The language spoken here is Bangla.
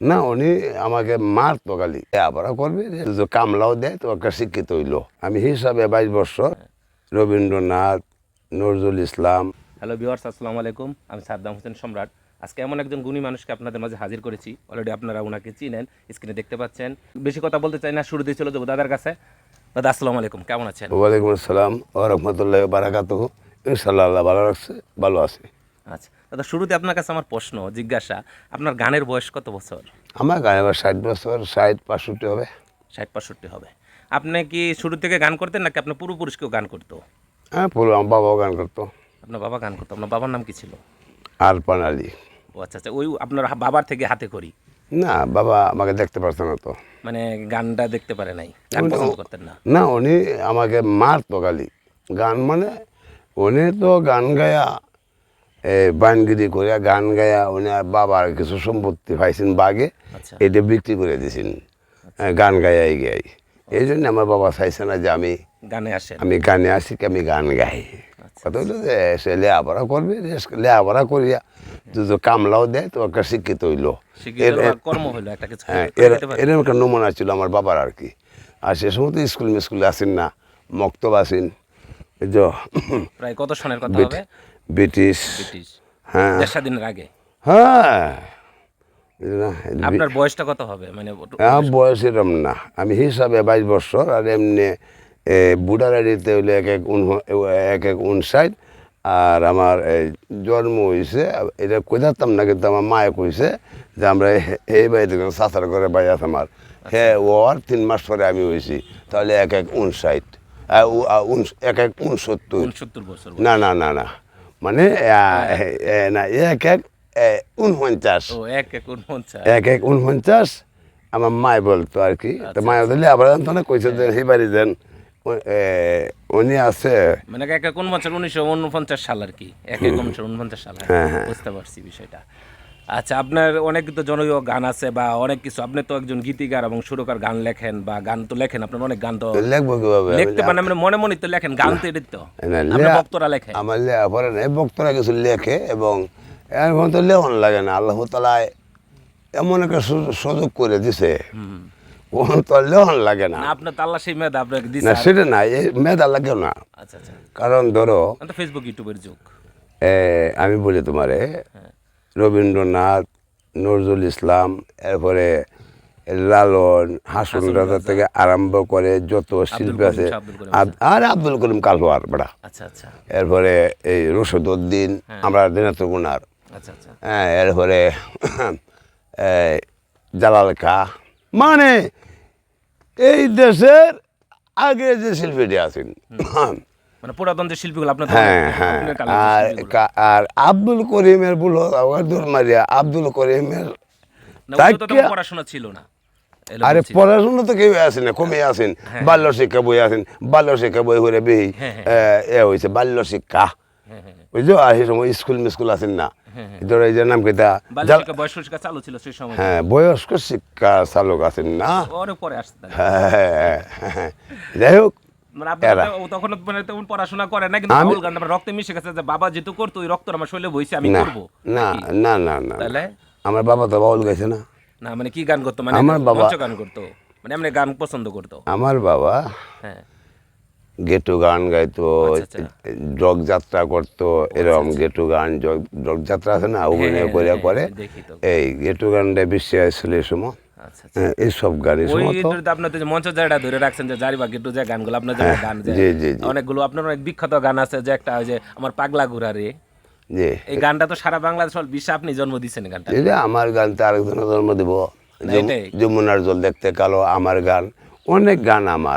না উনি আমাকে মারতো খালি। আবার করবে যে কামলাও দেয় তো একটা শিক্ষিত হইল। আমি হিসাবে বাইশ বছর রবীন্দ্রনাথ নজরুল ইসলাম। হ্যালো ভিউয়ার্স আসসালামু আলাইকুম। আমি সাদ্দাম হোসেন সম্রাট। আজকে এমন একজন গুণী মানুষকে আপনাদের মাঝে হাজির করেছি। অলরেডি আপনারা ওনাকে চিনেন স্ক্রিনে দেখতে পাচ্ছেন। বেশি কথা বলতে চাই না শুরুতেই চলে যাব দাদার কাছে। দাদা আসসালামু আলাইকুম কেমন আছেন? ওয়ালাইকুম আসসালাম ও রহমতুল্লাহ বারাকাত ইনশাল্লাহ ভালো রাখছে ভালো আছে। আচ্ছা দাদা শুরুতে আপনার কাছে আমার প্রশ্ন জিজ্ঞাসা আপনার গানের বয়স কত বছর? আমার গানের আবার ষাট বছর ষাট পাঁষট্টি হবে। ষাট পাঁষট্টি হবে। আপনি কি শুরু থেকে গান করতেন নাকি আপনার পূর্বপুরুষকেও গান করতো? হ্যাঁ পুরো আমার বাবাও গান করতো। আপনার বাবা গান করতো আপনার বাবার নাম কি ছিল? আর পানালি ও আচ্ছা আচ্ছা ওই আপনার বাবার থেকে হাতে করি না বাবা আমাকে দেখতে পারতো না তো। মানে গানটা দেখতে পারে নাই গান পছন্দ করতেন না? না উনি আমাকে মারতো খালি। গান মানে উনি তো গান গায়া বানগিরি করে গান গায়া উনি আর বাবার কিছু সম্পত্তি পাইছেন বাগে আচ্ছা। এটা বিক্রি করে দিয়েছেন গান গায়াই গাই। এই জন্য আমার বাবা চাইছে না যে আমি গানে আসেন। আমি গানে আসি কি আমি গান গাই। কথা হলো যে সে লেয়াপড়া করবে লেয়াপড়া করিয়া যদি কামলাও দেয় তো একটা শিক্ষিত হইল। কিছু হ্যাঁ এর এরকম একটা নমুনা ছিল আমার বাবার আর কি। আর সে সময় তো স্কুল মিস্কুলে আসেন না মক্তব আসেন এই যে প্রায় কত সনের কথা হবে? ব্রিটিশ হ্যাঁ। দেড় স্বাধীনের আগে। হ্যাঁ। আপনার বয়সটা কত হবে? মানে আমার বয়স এরম না। আমি হিসাবে বাইশ বছর আর এমনি বুড়ারাড়িতে হইলে এক এক উন এক এক উনষাট আর আমার জন্ম হয়েছে এটা কইতাম না কিন্তু আমার মায়ে কইছে যে আমরা এই বাড়িতে সাঁতার করে বাই আছে আমার। হ্যাঁ ওর তিন মাস পরে আমি হয়েছি তাহলে এক এক উনষাট। এক এক উনসত্তর। উনসত্তর বছর না না না না। মানে না এক এক উনপঞ্চাশ এক এক উনপঞ্চাশ এক এক উনপঞ্চাশ আমার মায় বলতো আর কি। তো মায় ধরলে আবার জানতো না? কইছে যে সেই বাড়ি যান উনি আছে। মানে এক এক উনপঞ্চাশ উনিশশো উনপঞ্চাশ সাল আর কি। এক এক উনিশশো উনপঞ্চাশ সাল হ্যাঁ, হ্যাঁ। বুঝতে পারছি বিষয়টা। আচ্ছা আপনার অনেক তো জনপ্রিয় গান আছে বা অনেক কিছু। আপনি তো একজন গীতিকার এবং সুরকার গান লেখেন বা গান তো লেখেন আপনার অনেক গান তো লিখব কীভাবে? লিখতে পারেন মানে মনে মনে তো লেখেন গান তো এটাই তো। আপনার ভক্তরা লেখে আমার লেখা পরে না বক্তরা কিছু লেখে এবং এখন তো লেখন লাগে না আল্লাহ তালায় এমন একটা সুযোগ করে দিছে। ওখান তো লেখন লাগে না। আপনার তো আল্লাহ সেই মেধা আপনাকে না সেটা না এই মেধা লাগেও না। আচ্ছা আচ্ছা। কারণ ধরো ফেসবুক ইউটিউবের যুগ। আমি বলি তোমারে রবীন্দ্রনাথ নজরুল ইসলাম এরপরে লালন হাসন রাজা থেকে আরম্ভ করে যত শিল্পী আছে আর আব্দুল করিম কালওয়ার বড়া। আচ্ছা আচ্ছা। এরপরে এই রশিদউদ্দিন আমরা দিনাত গুনার আচ্ছা হ্যাঁ এরপরে জালাল খা। মানে এই দেশের আগে যে শিল্পীটি আছেন মানে পুরাতন যে শিল্পীগুলো আপনার হ্যাঁ হ্যাঁ। আর আর আব্দুল করিমের বল মারিয়া আব্দুল করিমের পড়াশোনা ছিল না আরে পড়াশোনা তো কেউ না কমে আছেন বাল্য শিক্ষা বই আছেন বাল্য শিক্ষা বই বেহি এ হয়েছে বাল্য শিক্ষা। হ্যাঁ, হ্যাঁ, বুঝছ? আর সেই সময় স্কুল মিস্কুল আছেন না। ধরো এই যে নাম সময়। হ্যাঁ বয়স্ক শিক্ষা চালক আছেন না। হ্যাঁ, হ্যাঁ, যাই হোক। তখন মানে তেমন পড়াশোনা করে না কিন্তু আমি- বাউল আমার রক্তে মিশে গেছে যে বাবা যেহেতু করতো ওই রক্ত আমার শরীরে বইছে আমি করব। না না না না তাহলে? আমার বাবা তো বাউল গাইছে না। না মানে কি গান করতো? মানে আমার বাবা- গান করতো। মানে এমনি গান পছন্দ করতো। আমার বাবা হ্যাঁ। গেটু গান গাইতো আচ্ছা, আচ্ছা। জগ যাত্রা করতো এরকম গেটু গান জগ জগ যাত্রা আছে না অভিনয় হ্যাঁ, করে। হ্যাঁ, করে এই গেটু গানটা বেশি আসছিল এই সময়। আচ্ছা আচ্ছা হ্যাঁ, এইসব গান এই ওই সময় তো এটাতে আপনার তো যে মঞ্চ জায়গাটা ধরে রাখছেন যে জারি বা গেটু যে গানগুলো আপনার যে গান যে জি, জি, জি। অনেকগুলো আপনার অনেক বিখ্যাত গান আছে যে একটা ওই যে আমার পাগলা ঘুরা রে। এই গানটা তো সারা বাংলাদেশ সব বিশ্বে আপনি জন্ম গানটা। আমার গানতে আরেকজনের জন্ম দিব। যমুনার জল দেখতে কালো আমার গান অনেক গান আমার।